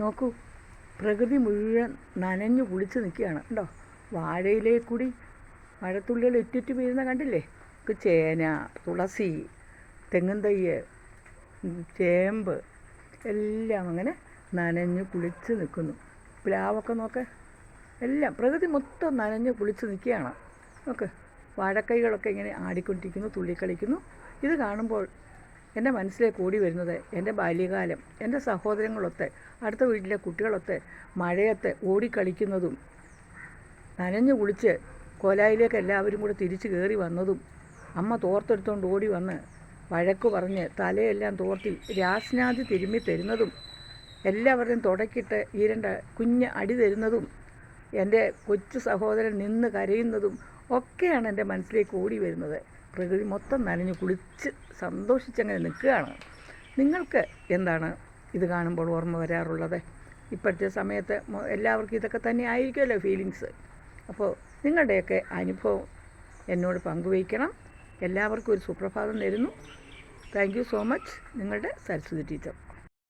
നോക്കൂ പ്രകൃതി മുഴുവൻ നനഞ്ഞു കുളിച്ച് നിൽക്കുകയാണ്. കണ്ടോ? വാഴയിലേ കൂടി മഴത്തുള്ളികൾ ഇറ്റിറ്റ് വീഴുന്ന കണ്ടില്ലേ? ചേന തുളസി തെങ്ങും തയ്യ് ചേമ്പ് എല്ലാം അങ്ങനെ നനഞ്ഞു കുളിച്ച് നിൽക്കുന്നു. പ്ലാവൊക്കെ നോക്ക്. എല്ലാം പ്രകൃതി മൊത്തം നനഞ്ഞു കുളിച്ച് നിൽക്കുകയാണ്. നോക്ക് വാഴക്കൈകളൊക്കെ ഇങ്ങനെ ആടിക്കൊണ്ടിരിക്കുന്നു തുള്ളിക്കളിക്കുന്നു. ഇത് കാണുമ്പോൾ എന്റെ മനസ്സിലേക്ക് ഓടി വരുന്നത് എന്റെ ബാല്യകാലം എന്റെ സഹോദരങ്ങളൊത്ത് അടുത്ത വീട്ടിലെ കുട്ടികളൊത്ത് മഴയത്ത് ഓടിക്കളിക്കുന്നതും നനഞ്ഞു കുളിച്ച് കോലായിലേക്ക് എല്ലാവരും കൂടെ തിരിച്ചു കയറി വന്നതും അമ്മ തോർത്തെടുത്തുകൊണ്ട് ഓടി വന്ന് വഴക്ക് പറഞ്ഞ് തലയെല്ലാം തോർത്തി രാസ്നാദി തിരുമ്മി തരുന്നതും എല്ലാവരുടെയും തുടക്കിട്ട് ഈരണ്ട കുഞ്ഞ് അടി തരുന്നതും എന്റെ കൊച്ചു സഹോദരൻ നിന്ന് കരയുന്നതും ഒക്കെയാണ് എന്റെ മനസ്സിലേക്ക് ഓടി വരുന്നത്. പ്രകൃതി മൊത്തം നനഞ്ഞു കുളിച്ച് സന്തോഷിച്ചങ്ങനെ നിൽക്കുകയാണ്. നിങ്ങൾക്ക് എന്താണ് ഇത് കാണുമ്പോൾ ഓർമ്മ വരാറുള്ളത്? ഇപ്പോഴത്തെ സമയത്ത് എല്ലാവർക്കും ഇതൊക്കെ തന്നെ ആയിരിക്കുമല്ലോ ഫീലിങ്സ് അപ്പോൾ നിങ്ങളുടെയൊക്കെ അനുഭവം എന്നോട് പങ്കുവയ്ക്കണം. എല്ലാവർക്കും ഒരു സുപ്രഭാതം തരുന്നു. താങ്ക് സോ മച്ച് നിങ്ങളുടെ സരസ്വതി ടീച്ചർ